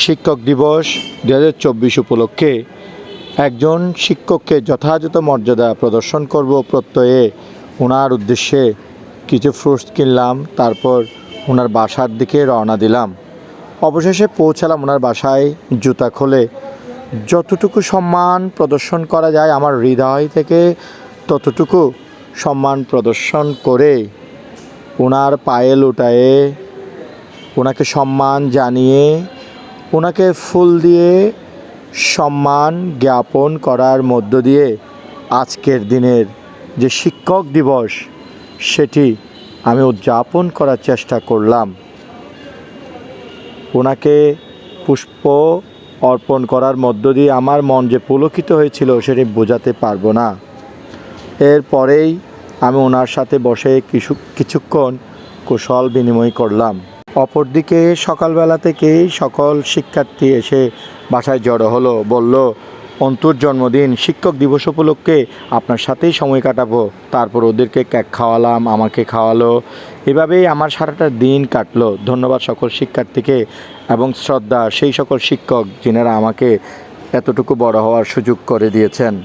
শিক্ষক দিবস দু চব্বিশ উপলক্ষে একজন শিক্ষককে যথাযথ মর্যাদা প্রদর্শন করব প্রত্যয়ে ওনার উদ্দেশ্যে কিছু ফ্রুটস কিনলাম, তারপর ওনার বাসার দিকে রওনা দিলাম। অবশেষে পৌঁছালাম ওনার বাসায়, জুতা খোলে। যতটুকু সম্মান প্রদর্শন করা যায় আমার হৃদয় থেকে ততটুকু সম্মান প্রদর্শন করে ওনার পায়ে লুটায়ে ওনাকে সম্মান জানিয়ে ওনাকে ফুল দিয়ে সম্মান জ্ঞাপন করার মধ্য দিয়ে আজকের দিনের যে শিক্ষক দিবস, সেটি আমি উদযাপন করার চেষ্টা করলাম। ওনাকে পুষ্প অর্পণ করার মধ্য দিয়ে আমার মন যে পুলকিত হয়েছিল, সেটি বোঝাতে পারব না। এরপরেই আমি ওনার সাথে বসে কিছু, কিছুক্ষণ কুশল বিনিময় করলাম। অপরদিকে সকালবেলা থেকেই সকল শিক্ষার্থী এসে বাসায় জড়ো হলো, বলল, অন্তুর জন্মদিন, শিক্ষক দিবস উপলক্ষে আপনার সাথেই সময় কাটাবো। তারপর ওদেরকে কেক খাওয়ালাম, আমাকে খাওয়ালো। এভাবেই আমার সারাটা দিন কাটলো। ধন্যবাদ সকল শিক্ষার্থীকে এবং শ্রদ্ধা। সেই সকল শিক্ষক, যিনারা আমাকে এতটুকু বড় হওয়ার সুযোগ করে দিয়েছেন।